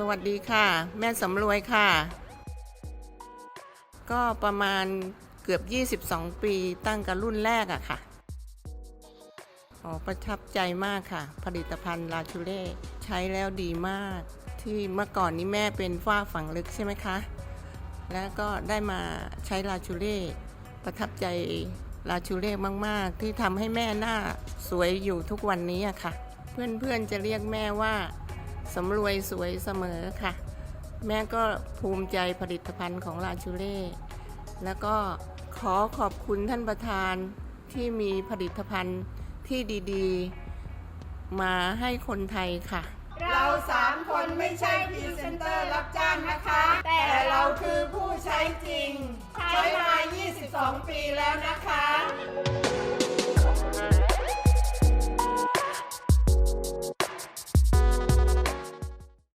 สวัสดีค่ะ แม่สำรวยค่ะ ก็ประมาณเกือบ 22 ปีตั้งกับรุ่นแรกอะค่ะอ๋อประทับใจมากค่ะ ผลิตภัณฑ์ลาชูเล่ใช้แล้วดีมาก ที่เมื่อก่อนนี้แม่เป็นฝ้าฝังลึกใช่ไหมคะ แล้วก็ได้มาใช้ลาชูเล่ประทับใจลาชูเล่มาก ๆ ที่ทำให้แม่หน้าสวยอยู่ทุกวันนี้อะค่ะ เพื่อนๆจะเรียกแม่ว่า สำรวยสวยเสมอค่ะ แม่ก็ภูมิใจผลิตภัณฑ์ของราชูเล่แล้วก็ขอขอบคุณท่านประธานที่มีผลิตภัณฑ์ที่ดีๆ มาให้คนไทยค่ะ เราสามคนไม่ใช่พรีเซนเตอร์รับจ้างนะคะ แต่เราคือผู้